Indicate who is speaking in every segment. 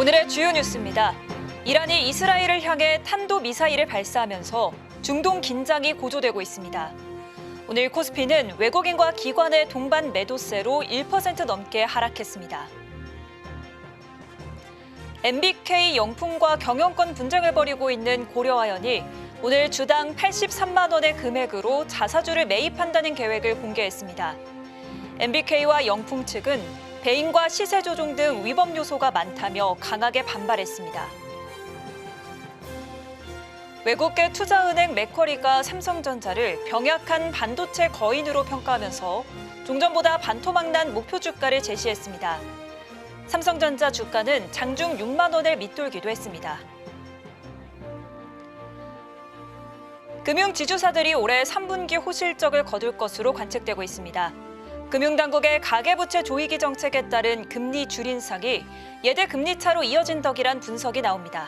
Speaker 1: 오늘의 주요 뉴스입니다. 이란이 이스라엘을 향해 탄도 미사일을 발사하면서 중동 긴장이 고조되고 있습니다. 오늘 코스피는 외국인과 기관의 동반 매도세로 1% 넘게 하락했습니다. MBK 영풍과 경영권 분쟁을 벌이고 있는 고려아연이 오늘 주당 83만 원의 금액으로 자사주를 매입한다는 계획을 공개했습니다. MBK와 영풍 측은 배임과 시세 조종 등 위법 요소가 많다며 강하게 반발했습니다. 외국계 투자은행 맥쿼리가 삼성전자를 병약한 반도체 거인으로 평가하면서 종전보다 반토막난 목표 주가를 제시했습니다. 삼성전자 주가는 장중 6만 원을 밑돌기도 했습니다. 금융 지주사들이 올해 3분기 호실적을 거둘 것으로 관측되고 있습니다. 금융당국의 가계부채 조이기 정책에 따른 금리 줄인상이 예대 금리 차로 이어진 덕이란 분석이 나옵니다.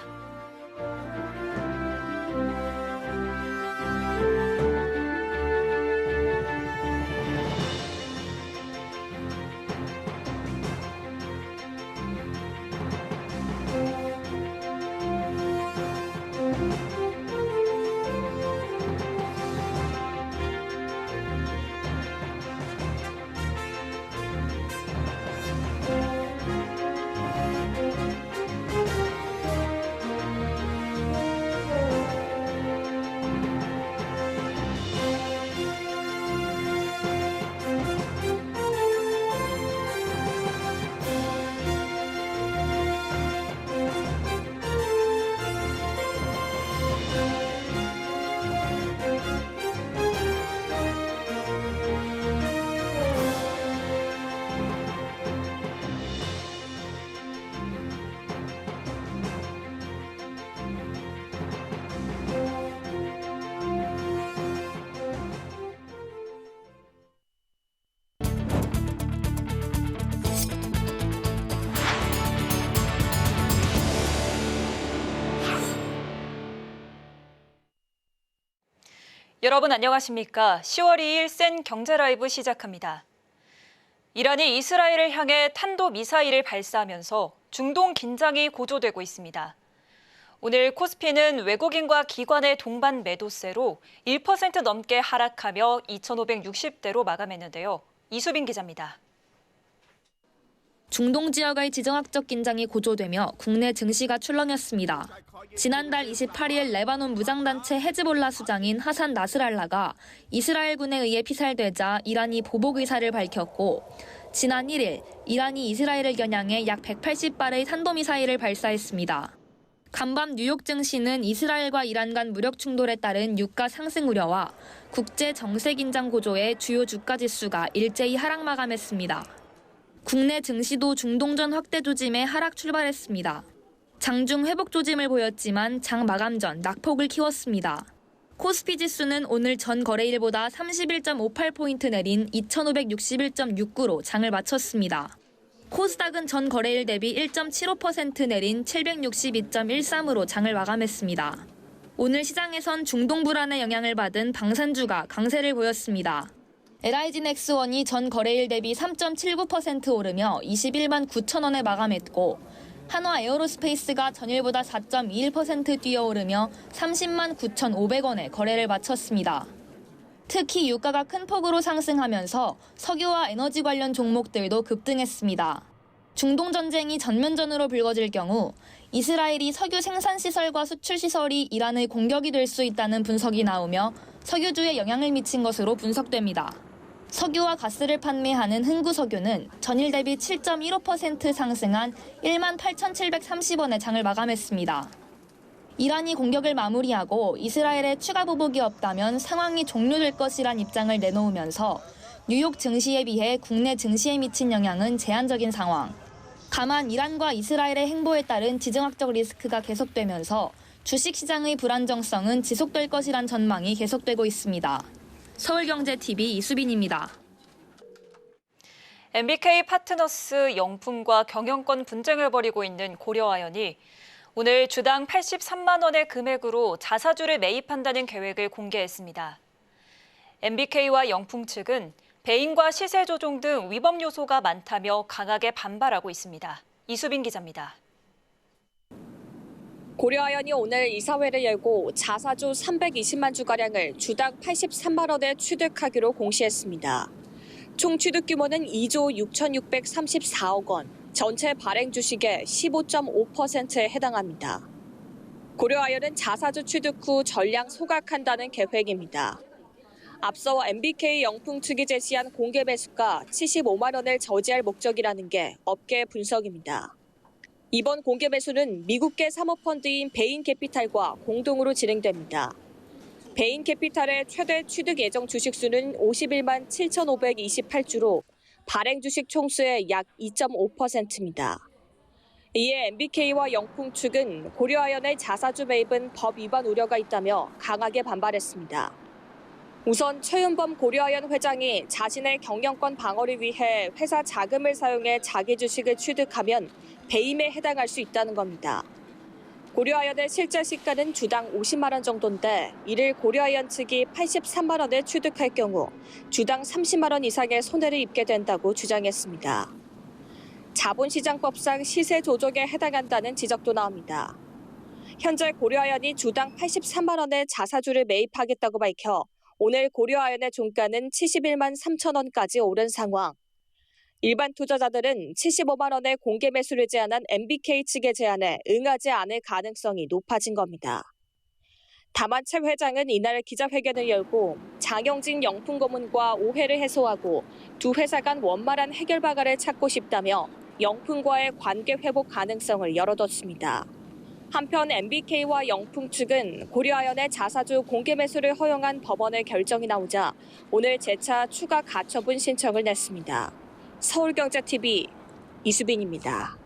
Speaker 1: 여러분 안녕하십니까? 10월 2일 센 경제 라이브 시작합니다. 이란이 이스라엘을 향해 탄도 미사일을 발사하면서 중동 긴장이 고조되고 있습니다. 오늘 코스피는 외국인과 기관의 동반 매도세로 1% 넘게 하락하며 2,560대로 마감했는데요. 이수빈 기자입니다.
Speaker 2: 중동 지역의 지정학적 긴장이 고조되며 국내 증시가 출렁였습니다. 지난달 28일 레바논 무장단체 헤즈볼라 수장인 하산 나스랄라가 이스라엘군에 의해 피살되자 이란이 보복 의사를 밝혔고 지난 1일 이란이 이스라엘을 겨냥해 약 180발의 탄도미사일을 발사했습니다. 간밤 뉴욕 증시는 이스라엘과 이란 간 무력 충돌에 따른 유가 상승 우려와 국제 정세 긴장 고조에 주요 주가 지수가 일제히 하락 마감했습니다. 국내 증시도 중동전 확대 조짐에 하락 출발했습니다. 장중 회복 조짐을 보였지만 장 마감 전 낙폭을 키웠습니다. 코스피 지수는 오늘 전 거래일보다 31.58포인트 내린 2561.69로 장을 마쳤습니다. 코스닥은 전 거래일 대비 1.75% 내린 762.13으로 장을 마감했습니다. 오늘 시장에선 중동 불안의 영향을 받은 방산주가 강세를 보였습니다. LIG 넥스원이 전 거래일 대비 3.79% 오르며 21만 9천 원에 마감했고 한화 에어로스페이스가 전일보다 4.21% 뛰어오르며 30만 9,500원에 거래를 마쳤습니다. 특히 유가가 큰 폭으로 상승하면서 석유와 에너지 관련 종목들도 급등했습니다. 중동 전쟁이 전면전으로 불거질 경우 이스라엘이 석유 생산 시설과 수출 시설이 이란의 공격이 될 수 있다는 분석이 나오며 석유주에 영향을 미친 것으로 분석됩니다. 석유와 가스를 판매하는 흥구석유는 전일 대비 7.15% 상승한 1만 8,730원에 장을 마감했습니다. 이란이 공격을 마무리하고 이스라엘의 추가 보복이 없다면 상황이 종료될 것이란 입장을 내놓으면서 뉴욕 증시에 비해 국내 증시에 미친 영향은 제한적인 상황. 다만 이란과 이스라엘의 행보에 따른 지정학적 리스크가 계속되면서 주식시장의 불안정성은 지속될 것이란 전망이 계속되고 있습니다. 서울경제TV 이수빈입니다.
Speaker 1: MBK 파트너스 영풍과 경영권 분쟁을 벌이고 있는 고려아연이 오늘 주당 83만 원의 금액으로 자사주를 매입한다는 계획을 공개했습니다. MBK와 영풍 측은 배임과 시세 조종 등 위법 요소가 많다며 강하게 반발하고 있습니다. 이수빈 기자입니다.
Speaker 3: 고려아연이 오늘 이사회를 열고 자사주 320만 주가량을 주당 83만 원에 취득하기로 공시했습니다. 총 취득 규모는 2조 6,634억 원, 전체 발행 주식의 15.5%에 해당합니다. 고려아연은 자사주 취득 후 전량 소각한다는 계획입니다. 앞서 MBK 영풍 측이 제시한 공개 매수가 75만 원을 저지할 목적이라는 게 업계 분석입니다. 이번 공개 매수는 미국계 사모펀드인 베인캐피탈과 공동으로 진행됩니다. 베인캐피탈의 최대 취득 예정 주식수는 51만 7,528주로 발행 주식 총수의 약 2.5%입니다. 이에 MBK와 영풍 측은 고려아연의 자사주 매입은 법 위반 우려가 있다며 강하게 반발했습니다. 우선 최윤범 고려아연 회장이 자신의 경영권 방어를 위해 회사 자금을 사용해 자기 주식을 취득하면 배임에 해당할 수 있다는 겁니다. 고려아연의 실제 시가는 주당 50만 원 정도인데 이를 고려아연 측이 83만 원에 취득할 경우 주당 30만 원 이상의 손해를 입게 된다고 주장했습니다. 자본시장법상 시세 조정에 해당한다는 지적도 나옵니다. 현재 고려아연이 주당 83만 원의 자사주를 매입하겠다고 밝혀 오늘 고려아연의 종가는 71만 3천 원까지 오른 상황. 일반 투자자들은 75만 원의 공개 매수를 제안한 MBK 측의 제안에 응하지 않을 가능성이 높아진 겁니다. 다만 최 회장은 이날 기자회견을 열고 장영진 영풍 고문과 오해를 해소하고 두 회사 간 원만한 해결 방안을 찾고 싶다며 영풍과의 관계 회복 가능성을 열어뒀습니다. 한편 MBK와 영풍 측은 고려아연의 자사주 공개 매수를 허용한 법원의 결정이 나오자 오늘 재차 추가 가처분 신청을 냈습니다. 서울경제TV 이수빈입니다.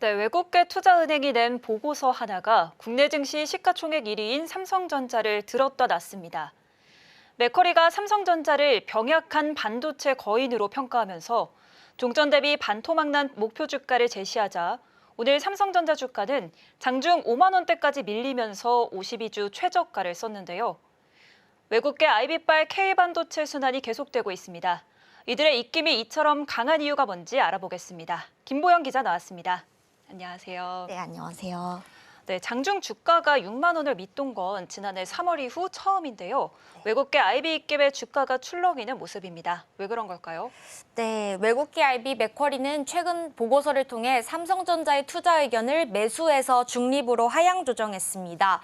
Speaker 1: 네, 외국계 투자은행이 낸 보고서 하나가 국내 증시 시가총액 1위인 삼성전자를 들었다 놨습니다. 맥커리가 삼성전자를 병약한 반도체 거인으로 평가하면서 종전 대비 반토막난 목표 주가를 제시하자 오늘 삼성전자 주가는 장중 5만 원대까지 밀리면서 52주 최저가를 썼는데요. 외국계 IB발 K반도체 순환이 계속되고 있습니다. 이들의 입김이 이처럼 강한 이유가 뭔지 알아보겠습니다. 김보영 기자 나왔습니다. 안녕하세요.
Speaker 4: 네, 안녕하세요.
Speaker 1: 네, 장중 주가가 6만 원을 밑돈 건 지난해 3월 이후 처음인데요. 외국계 IB 입김의 주가가 출렁이는 모습입니다. 왜 그런 걸까요?
Speaker 4: 네, 외국계 IB 맥쿼리는 최근 보고서를 통해 삼성전자의 투자 의견을 매수해서 중립으로 하향 조정했습니다.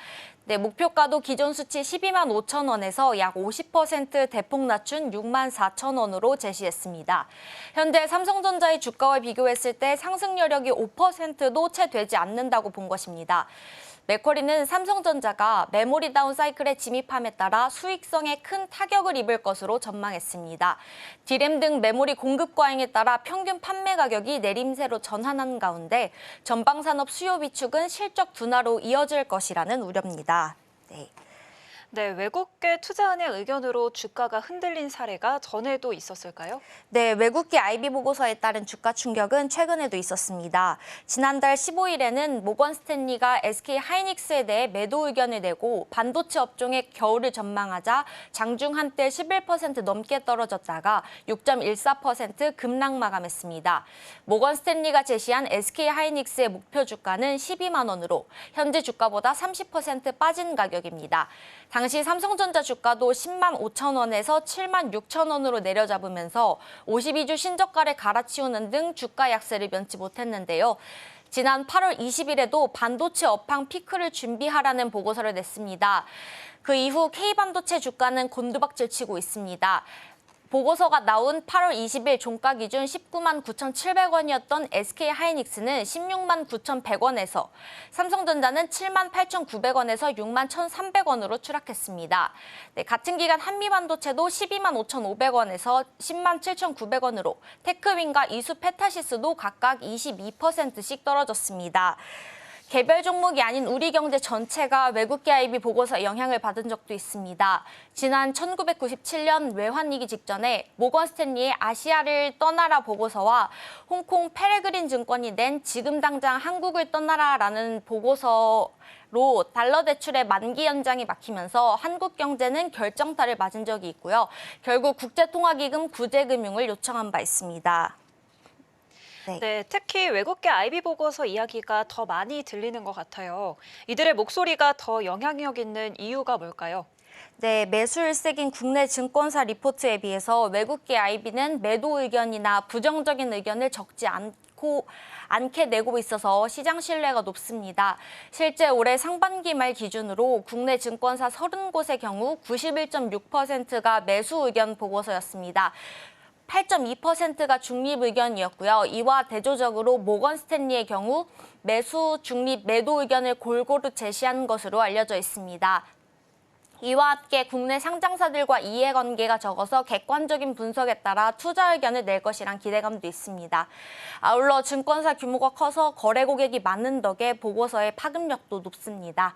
Speaker 4: 네, 목표가도 기존 수치 12만 5천 원에서 약 50% 대폭 낮춘 6만 4천 원으로 제시했습니다. 현재 삼성전자의 주가와 비교했을 때 상승 여력이 5%도 채 되지 않는다고 본 것입니다. 맥쿼리는 삼성전자가 메모리 다운 사이클에 진입함에 따라 수익성에 큰 타격을 입을 것으로 전망했습니다. 디램 등 메모리 공급 과잉에 따라 평균 판매 가격이 내림세로 전환하는 가운데 전방 산업 수요 비축은 실적 둔화로 이어질 것이라는 우려입니다. 네.
Speaker 1: 네, 외국계 투자은행 의견으로 주가가 흔들린 사례가 전에도 있었을까요?
Speaker 4: 네, 외국계 IB 보고서에 따른 주가 충격은 최근에도 있었습니다. 지난달 15일에는 모건 스탠리가 SK 하이닉스에 대해 매도 의견을 내고 반도체 업종의 겨울을 전망하자 장중 한때 11% 넘게 떨어졌다가 6.14% 급락 마감했습니다. 모건 스탠리가 제시한 SK 하이닉스의 목표 주가는 12만 원으로 현재 주가보다 30% 빠진 가격입니다. 당시 삼성전자 주가도 10만 5천 원에서 7만 6천 원으로 내려잡으면서 52주 신저가를 갈아치우는 등 주가 약세를 면치 못했는데요. 지난 8월 20일에도 반도체 업황 피크를 준비하라는 보고서를 냈습니다. 그 이후 K반도체 주가는 곤두박질 치고 있습니다. 보고서가 나온 8월 20일 종가 기준 19만 9,700원이었던 SK 하이닉스는 16만 9,100원에서 삼성전자는 7만 8,900원에서 6만 1,300원으로 추락했습니다. 네, 같은 기간 한미반도체도 12만 5,500원에서 10만 7,900원으로 테크윈과 이수 페타시스도 각각 22%씩 떨어졌습니다. 개별 종목이 아닌 우리 경제 전체가 외국계 IB 보고서에 영향을 받은 적도 있습니다. 지난 1997년 외환위기 직전에 모건 스탠리의 아시아를 떠나라 보고서와 홍콩 페레그린 증권이 낸 지금 당장 한국을 떠나라라는 보고서 로 달러 대출의 만기 연장이 막히면서 한국 경제는 결정타를 맞은 적이 있고요. 결국 국제통화기금 구제금융을 요청한 바 있습니다.
Speaker 1: 네, 특히 외국계 IB 보고서 이야기가 더 많이 들리는 것 같아요. 이들의 목소리가 더 영향력 있는 이유가 뭘까요?
Speaker 4: 네, 매수일색인 국내 증권사 리포트에 비해서 외국계 IB는 매도 의견이나 부정적인 의견을 적지 않고 않게 내고 있어서 시장 신뢰가 높습니다. 실제 올해 상반기 말 기준으로 국내 증권사 30곳의 경우 91.6%가 매수 의견 보고서였습니다. 8.2%가 중립 의견이었고요. 이와 대조적으로 모건 스탠리의 경우 매수, 중립, 매도 의견을 골고루 제시한 것으로 알려져 있습니다. 이와 함께 국내 상장사들과 이해관계가 적어서 객관적인 분석에 따라 투자 의견을 낼 것이란 기대감도 있습니다. 아울러 증권사 규모가 커서 거래 고객이 많은 덕에 보고서의 파급력도 높습니다.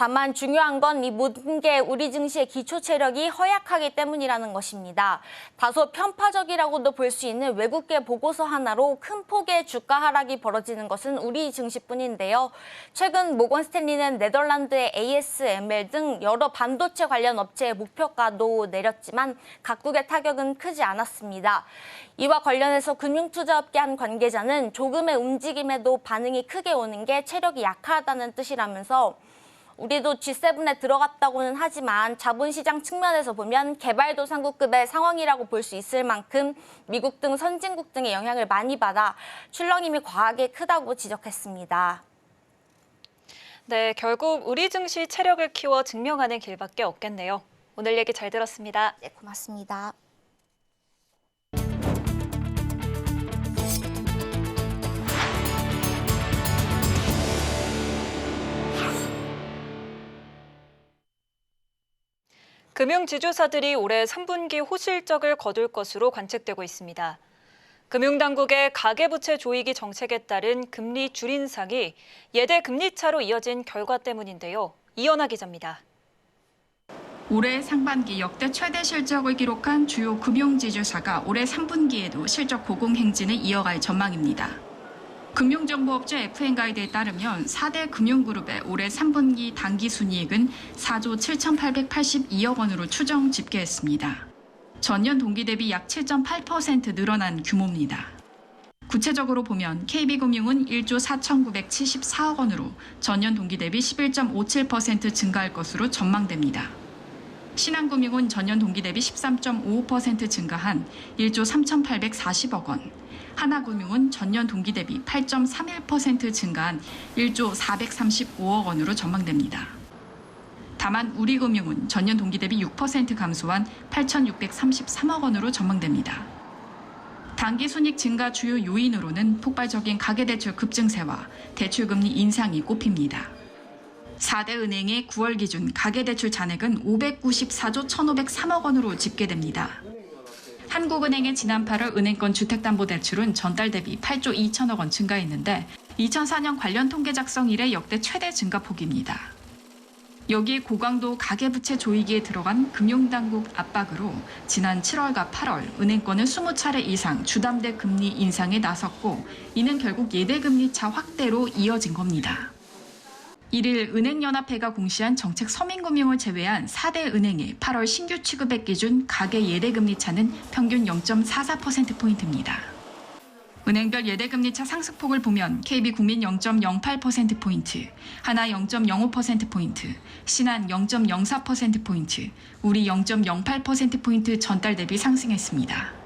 Speaker 4: 다만 중요한 건 이 모든 게 우리 증시의 기초 체력이 허약하기 때문이라는 것입니다. 다소 편파적이라고도 볼 수 있는 외국계 보고서 하나로 큰 폭의 주가 하락이 벌어지는 것은 우리 증시뿐인데요. 최근 모건 스탠리는 네덜란드의 ASML 등 여러 반도체 관련 업체의 목표가도 내렸지만 각국의 타격은 크지 않았습니다. 이와 관련해서 금융투자업계 한 관계자는 조금의 움직임에도 반응이 크게 오는 게 체력이 약하다는 뜻이라면서 우리도 G7에 들어갔다고는 하지만 자본시장 측면에서 보면 개발도상국급의 상황이라고 볼 수 있을 만큼 미국 등 선진국 등의 영향을 많이 받아 출렁임이 과하게 크다고 지적했습니다.
Speaker 1: 네, 결국 우리 증시 체력을 키워 증명하는 길밖에 없겠네요. 오늘 얘기 잘 들었습니다.
Speaker 4: 네, 고맙습니다.
Speaker 1: 금융지주사들이 올해 3분기 호실적을 거둘 것으로 관측되고 있습니다. 금융당국의 가계부채 조이기 정책에 따른 금리 줄인상이 예대 금리차로 이어진 결과 때문인데요. 이현아 기자입니다.
Speaker 5: 올해 상반기 역대 최대 실적을 기록한 주요 금융지주사가 올해 3분기에도 실적 고공 행진을 이어갈 전망입니다. 금융정보업체 FN가이드에 따르면 4대 금융그룹의 올해 3분기 당기순이익은 4조 7,882억 원으로 추정 집계했습니다. 전년 동기 대비 약 7.8% 늘어난 규모입니다. 구체적으로 보면 KB금융은 1조 4,974억 원으로 전년 동기 대비 11.57% 증가할 것으로 전망됩니다. 신한금융은 전년 동기 대비 13.55% 증가한 1조 3,840억 원, 하나금융은 전년 동기 대비 8.31% 증가한 1조 435억 원으로 전망됩니다. 다만 우리금융은 전년 동기 대비 6% 감소한 8,633억 원으로 전망됩니다. 단기 순익 증가 주요 요인으로는 폭발적인 가계대출 급증세와 대출금리 인상이 꼽힙니다. 4대 은행의 9월 기준 가계대출 잔액은 594조 1,503억 원으로 집계됩니다. 한국은행의 지난 8월 은행권 주택담보대출은 전달 대비 8조 2천억 원 증가했는데 2004년 관련 통계 작성 이래 역대 최대 증가폭입니다. 여기에 고강도 가계부채 조이기에 들어간 금융당국 압박으로 지난 7월과 8월 은행권은 20차례 이상 주담대 금리 인상에 나섰고 이는 결국 예대금리차 확대로 이어진 겁니다. 1일 은행연합회가 공시한 정책 서민금융을 제외한 4대 은행의 8월 신규 취급액 기준 가계 예대금리 차는 평균 0.44%포인트입니다. 은행별 예대금리차 상승폭을 보면 KB국민 0.08%포인트, 하나 0.05%포인트, 신한 0.04%포인트, 우리 0.08%포인트 전달 대비 상승했습니다.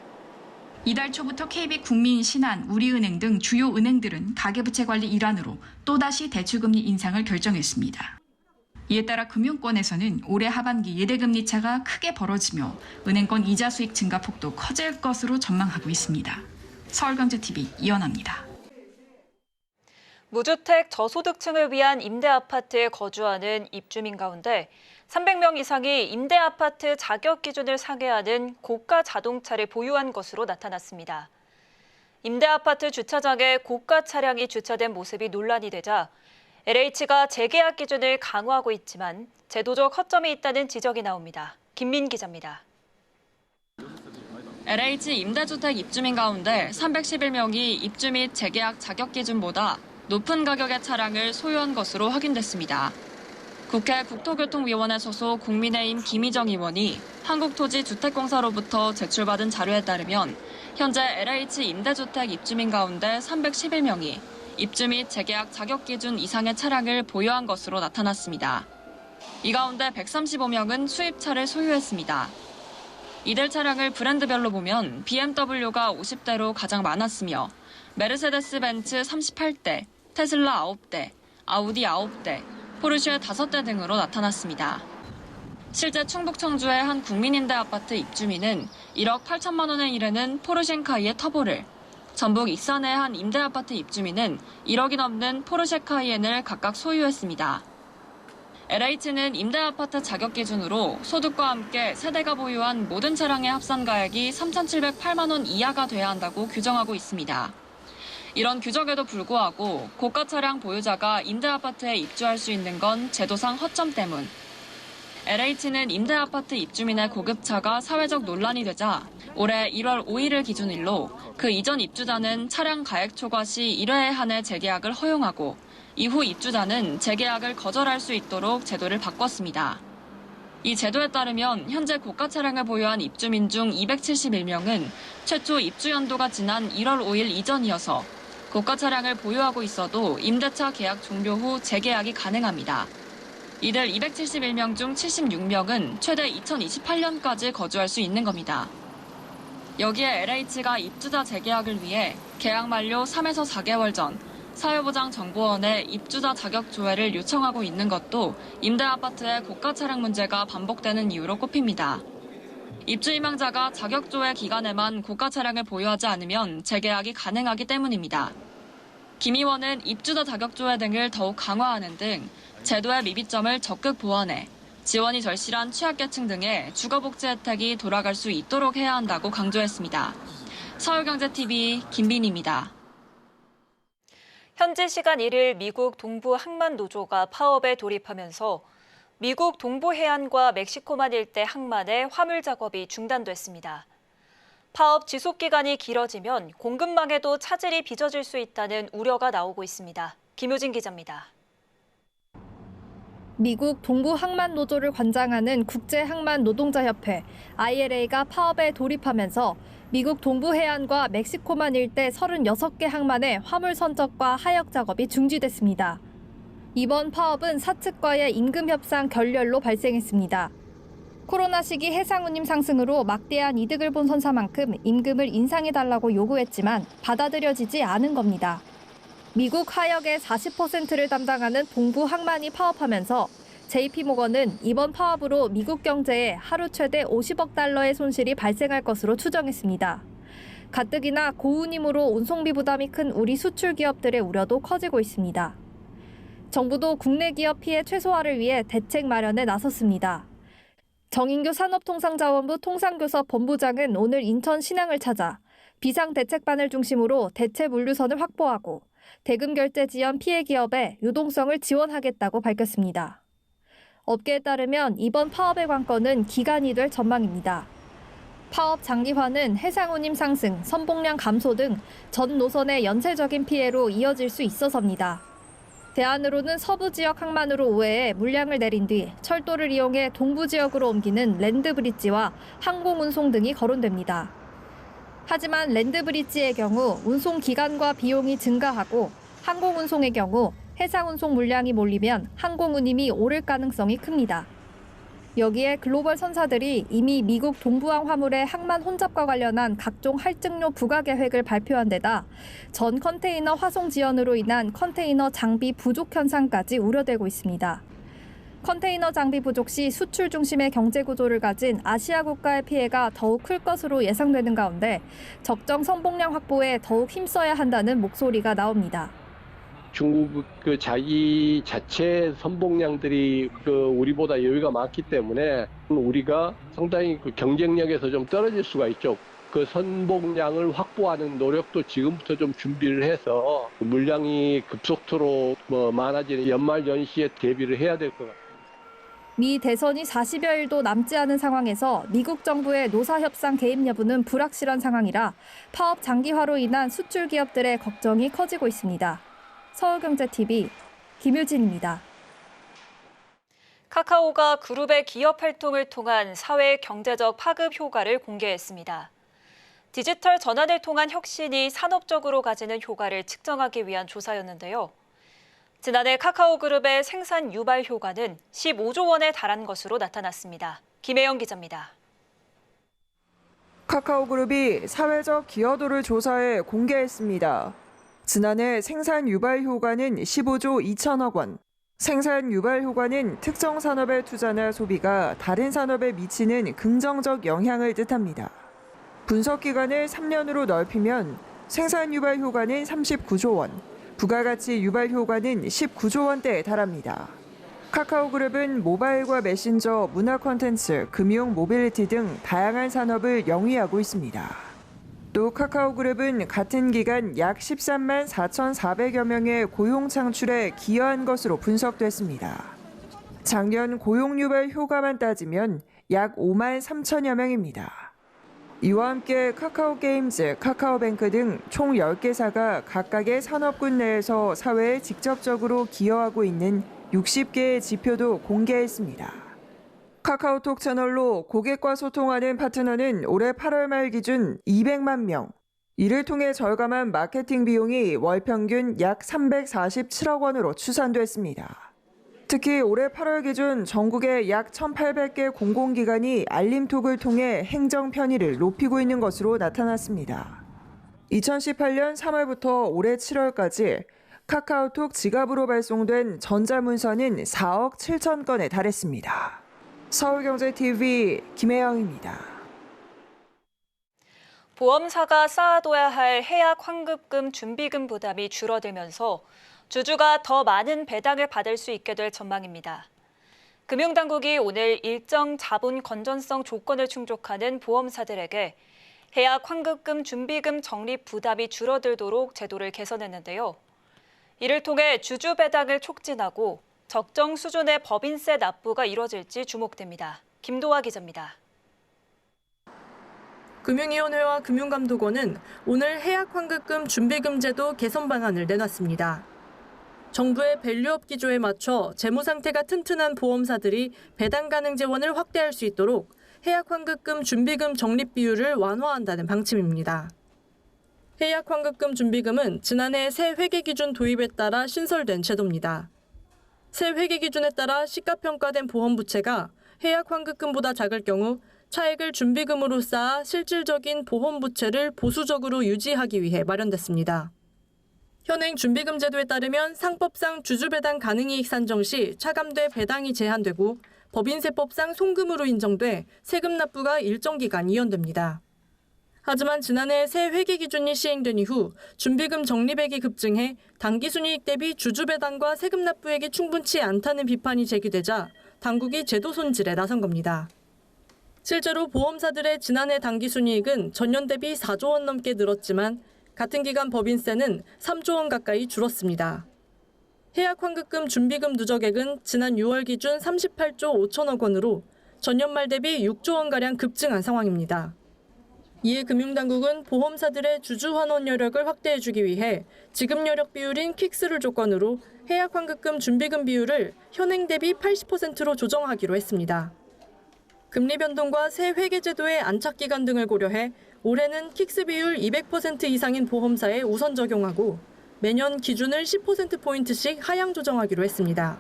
Speaker 5: 이달 초부터 KB국민, 신한, 우리은행 등 주요 은행들은 가계부채 관리 일환으로 또다시 대출금리 인상을 결정했습니다. 이에 따라 금융권에서는 올해 하반기 예대금리 차가 크게 벌어지며 은행권 이자 수익 증가 폭도 커질 것으로 전망하고 있습니다. 서울경제TV 이현아입니다.
Speaker 1: 무주택 저소득층을 위한 임대 아파트에 거주하는 입주민 가운데 300명 이상이 임대 아파트 자격 기준을 상회하는 고가 자동차를 보유한 것으로 나타났습니다. 임대 아파트 주차장에 고가 차량이 주차된 모습이 논란이 되자 LH가 재계약 기준을 강화하고 있지만 제도적 허점이 있다는 지적이 나옵니다. 김민 기자입니다.
Speaker 6: LH 임대주택 입주민 가운데 311명이 입주 및 재계약 자격 기준보다 높은 가격의 차량을 소유한 것으로 확인됐습니다. 국회 국토교통위원회 소속 국민의힘 김희정 의원이 한국토지주택공사로부터 제출받은 자료에 따르면 현재 LH 임대주택 입주민 가운데 311명이 입주 및 재계약 자격 기준 이상의 차량을 보유한 것으로 나타났습니다. 이 가운데 135명은 수입차를 소유했습니다. 이들 차량을 브랜드별로 보면 BMW가 50대로 가장 많았으며 메르세데스 벤츠 38대, 테슬라 9대, 아우디 9대, 포르쉐 5대 등으로 나타났습니다. 실제 충북 청주의 한 국민임대 아파트 입주민은 1억 8천만 원에 이르는 포르쉐카이의 터보를, 전북 익산의 한 임대 아파트 입주민은 1억이 넘는 포르쉐 카이엔을 각각 소유했습니다. LH는 임대 아파트 자격 기준으로 소득과 함께 세대가 보유한 모든 차량의 합산 가액이 3,708만 원 이하가 돼야 한다고 규정하고 있습니다. 이런 규정에도 불구하고 고가 차량 보유자가 임대 아파트에 입주할 수 있는 건 제도상 허점 때문. LH는 임대 아파트 입주민의 고급차가 사회적 논란이 되자 올해 1월 5일을 기준일로 그 이전 입주자는 차량 가액 초과 시 1회에 한해 재계약을 허용하고 이후 입주자는 재계약을 거절할 수 있도록 제도를 바꿨습니다. 이 제도에 따르면 현재 고가 차량을 보유한 입주민 중 271명은 최초 입주 연도가 지난 1월 5일 이전이어서 고가 차량을 보유하고 있어도 임대차 계약 종료 후 재계약이 가능합니다. 이들 271명 중 76명은 최대 2028년까지 거주할 수 있는 겁니다. 여기에 LH가 입주자 재계약을 위해 계약 만료 3에서 4개월 전 사회보장정보원에 입주자 자격 조회를 요청하고 있는 것도 임대 아파트의 고가 차량 문제가 반복되는 이유로 꼽힙니다. 입주 희망자가 자격 조회 기간에만 고가 차량을 보유하지 않으면 재계약이 가능하기 때문입니다. 김 의원은 입주자 자격 조회 등을 더욱 강화하는 등 제도의 미비점을 적극 보완해 지원이 절실한 취약계층 등의 주거복지 혜택이 돌아갈 수 있도록 해야 한다고 강조했습니다. 서울경제TV 김빈입니다.
Speaker 1: 현지 시간 1일 미국 동부 항만 노조가 파업에 돌입하면서 미국 동부 해안과 멕시코만 일대 항만의 화물 작업이 중단됐습니다. 파업 지속 기간이 길어지면 공급망에도 차질이 빚어질 수 있다는 우려가 나오고 있습니다. 김효진 기자입니다.
Speaker 7: 미국 동부 항만 노조를 관장하는 국제 항만 노동자 협회 ILA가 파업에 돌입하면서 미국 동부 해안과 멕시코만 일대 36개 항만의 화물 선적과 하역 작업이 중지됐습니다. 이번 파업은 사측과의 임금 협상 결렬로 발생했습니다. 코로나 시기 해상 운임 상승으로 막대한 이득을 본 선사만큼 임금을 인상해달라고 요구했지만 받아들여지지 않은 겁니다. 미국 하역의 40%를 담당하는 동부 항만이 파업하면서 JP모건은 이번 파업으로 미국 경제에 하루 최대 50억 달러의 손실이 발생할 것으로 추정했습니다. 가뜩이나 고운임으로 운송비 부담이 큰 우리 수출 기업들의 우려도 커지고 있습니다. 정부도 국내 기업 피해 최소화를 위해 대책 마련에 나섰습니다. 정인교 산업통상자원부 통상교섭 본부장은 오늘 인천 신항을 찾아 비상대책반을 중심으로 대체 물류선을 확보하고 대금 결제 지연 피해 기업에 유동성을 지원하겠다고 밝혔습니다. 업계에 따르면 이번 파업의 관건은 기간이 될 전망입니다. 파업 장기화는 해상 운임 상승, 선봉량 감소 등 전 노선의 연쇄적인 피해로 이어질 수 있어서입니다. 대안으로는 서부 지역 항만으로 우회해 물량을 내린 뒤 철도를 이용해 동부 지역으로 옮기는 랜드브릿지와 항공 운송 등이 거론됩니다. 하지만 랜드브릿지의 경우 운송 기간과 비용이 증가하고 항공 운송의 경우 해상 운송 물량이 몰리면 항공 운임이 오를 가능성이 큽니다. 여기에 글로벌 선사들이 이미 미국 동부항 화물의 항만 혼잡과 관련한 각종 할증료 부과 계획을 발표한 데다 전 컨테이너 화송 지연으로 인한 컨테이너 장비 부족 현상까지 우려되고 있습니다. 컨테이너 장비 부족 시 수출 중심의 경제 구조를 가진 아시아 국가의 피해가 더욱 클 것으로 예상되는 가운데 적정 선봉량 확보에 더욱 힘써야 한다는 목소리가 나옵니다.
Speaker 8: 중국 그 자기 자체 선봉량들이 그 우리보다 여유가 많기 때문에 우리가 상당히 그 경쟁력에서 좀 떨어질 수가 있죠. 그 선봉량을 확보하는 노력도 지금부터 좀 준비를 해서 물량이 급속도로 뭐 많아지는 연말 연시에 대비를 해야 될 것 같아요.
Speaker 7: 미 대선이 40여일도 남지 않은 상황에서 미국 정부의 노사 협상 개입 여부는 불확실한 상황이라 파업 장기화로 인한 수출 기업들의 걱정이 커지고 있습니다. 서울경제TV 김유진입니다.
Speaker 1: 카카오가 그룹의 기업 활동을 통한 사회 경제적 파급 효과를 공개했습니다. 디지털 전환을 통한 혁신이 산업적으로 가지는 효과를 측정하기 위한 조사였는데요. 지난해 카카오 그룹의 생산 유발 효과는 15조 원에 달한 것으로 나타났습니다. 김혜영 기자입니다.
Speaker 9: 카카오 그룹이 사회적 기여도를 조사해 공개했습니다. 지난해 생산 유발 효과는 15조 2천억 원. 생산 유발 효과는 특정 산업의 투자나 소비가 다른 산업에 미치는 긍정적 영향을 뜻합니다. 분석 기간을 3년으로 넓히면 생산 유발 효과는 39조 원, 부가가치 유발 효과는 19조 원대에 달합니다. 카카오그룹은 모바일과 메신저, 문화 콘텐츠, 금융, 모빌리티 등 다양한 산업을 영위하고 있습니다. 또 카카오그룹은 같은 기간 약 13만 4,400여 명의 고용 창출에 기여한 것으로 분석됐습니다. 작년 고용 유발 효과만 따지면 약 5만 3천여 명입니다. 이와 함께 카카오 게임즈, 카카오뱅크 등 총 10개사가 각각의 산업군 내에서 사회에 직접적으로 기여하고 있는 60개의 지표도 공개했습니다. 카카오톡 채널로 고객과 소통하는 파트너는 올해 8월 말 기준 200만 명. 이를 통해 절감한 마케팅 비용이 월 평균 약 347억 원으로 추산됐습니다. 특히 올해 8월 기준 전국의 약 1,800개 공공기관이 알림톡을 통해 행정 편의를 높이고 있는 것으로 나타났습니다. 2018년 3월부터 올해 7월까지 카카오톡 지갑으로 발송된 전자문서는 4억 7천 건에 달했습니다. 서울경제TV 김혜영입니다.
Speaker 1: 보험사가 쌓아둬야 할 해약 환급금 준비금 부담이 줄어들면서 주주가 더 많은 배당을 받을 수 있게 될 전망입니다. 금융당국이 오늘 일정 자본 건전성 조건을 충족하는 보험사들에게 해약 환급금 준비금 적립 부담이 줄어들도록 제도를 개선했는데요. 이를 통해 주주 배당을 촉진하고 적정 수준의 법인세 납부가 이뤄질지 주목됩니다. 김도화 기자입니다.
Speaker 10: 금융위원회와 금융감독원은 오늘 해약 환급금 준비금 제도 개선 방안을 내놨습니다. 정부의 밸류업 기조에 맞춰 재무 상태가 튼튼한 보험사들이 배당 가능 재원을 확대할 수 있도록 해약 환급금 준비금 적립 비율을 완화한다는 방침입니다. 해약 환급금 준비금은 지난해 새 회계 기준 도입에 따라 신설된 제도입니다. 새 회계 기준에 따라 시가 평가된 보험 부채가 해약 환급금보다 작을 경우 차액을 준비금으로 쌓아 실질적인 보험 부채를 보수적으로 유지하기 위해 마련됐습니다. 현행 준비금 제도에 따르면 상법상 주주배당 가능이익 산정 시 차감돼 배당이 제한되고 법인세법상 송금으로 인정돼 세금 납부가 일정 기간 이연됩니다. 하지만 지난해 새 회계 기준이 시행된 이후 준비금 적립액이 급증해 당기순이익 대비 주주 배당과 세금 납부액이 충분치 않다는 비판이 제기되자 당국이 제도 손질에 나선 겁니다. 실제로 보험사들의 지난해 당기순이익은 전년 대비 4조 원 넘게 늘었지만 같은 기간 법인세는 3조 원 가까이 줄었습니다. 해약 환급금 준비금 누적액은 지난 6월 기준 38조 5천억 원으로 전년 말 대비 6조 원가량 급증한 상황입니다. 이에 금융당국은 보험사들의 주주 환원 여력을 확대해주기 위해 지급 여력 비율인 킥스를 조건으로 해약 환급금 준비금 비율을 현행 대비 80%로 조정하기로 했습니다. 금리 변동과 새 회계 제도의 안착 기간 등을 고려해 올해는 킥스 비율 200% 이상인 보험사에 우선 적용하고 매년 기준을 10%포인트씩 하향 조정하기로 했습니다.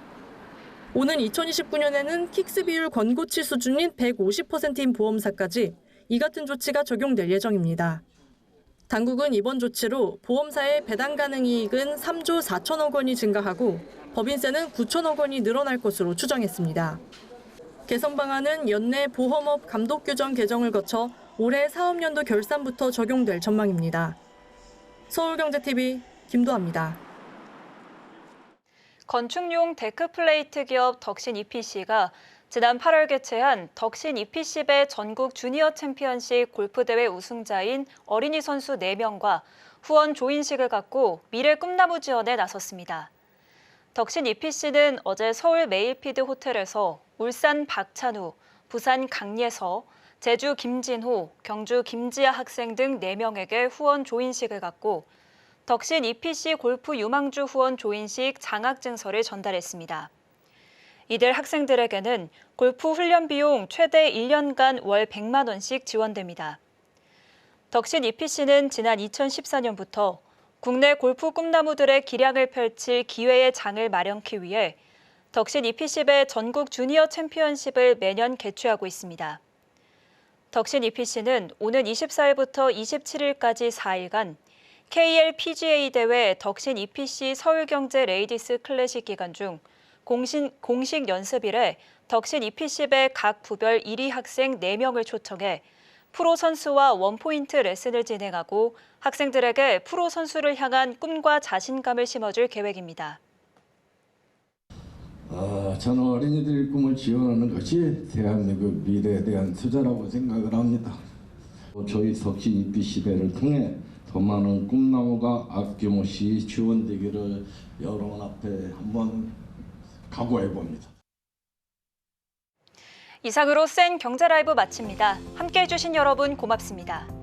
Speaker 10: 오는 2029년에는 킥스 비율 권고치 수준인 150%인 보험사까지 이 같은 조치가 적용될 예정입니다. 당국은 이번 조치로 보험사의 배당 가능 이익은 3조 4천억 원이 증가하고 법인세는 9천억 원이 늘어날 것으로 추정했습니다. 개선 방안은 연내 보험업 감독 규정 개정을 거쳐 올해 사업연도 결산부터 적용될 전망입니다. 서울경제TV 김도아입니다.
Speaker 1: 건축용 데크 플레이트 기업 덕신 EPC가 지난 8월 개최한 덕신 EPC배 전국 주니어 챔피언십 골프대회 우승자인 어린이 선수 4명과 후원 조인식을 갖고 미래 꿈나무 지원에 나섰습니다. 덕신 EPC는 어제 서울 메일피드 호텔에서 울산 박찬우, 부산 강예서, 제주 김진호, 경주 김지아 학생 등 4명에게 후원 조인식을 갖고 덕신 EPC 골프 유망주 후원 조인식 장학증서를 전달했습니다. 이들 학생들에게는 골프 훈련 비용 최대 1년간 월 100만 원씩 지원됩니다. 덕신 EPC는 지난 2014년부터 국내 골프 꿈나무들의 기량을 펼칠 기회의 장을 마련하기 위해 덕신 EPC배 전국 주니어 챔피언십을 매년 개최하고 있습니다. 덕신 EPC는 오는 24일부터 27일까지 4일간 KL PGA 대회 덕신 EPC 서울경제 레이디스 클래식 기간 중 공신, 공식 연습일에 덕신 EPC배 각 부별 1위 학생 4명을 초청해 프로 선수와 원포인트 레슨을 진행하고 학생들에게 프로 선수를 향한 꿈과 자신감을 심어줄 계획입니다.
Speaker 11: 아, 저는 어린이들의 꿈을 지원하는 것이 대한민국 미래에 대한 투자라고 생각을 합니다. 저희 입비 시대를 통해 더 많은 꿈나무가 아낌없이 지원되기를 여러분 앞에 한번 각오해 봅니다.
Speaker 1: 이상으로 센 경제 라이브 마칩니다. 함께 해 주신 여러분 고맙습니다.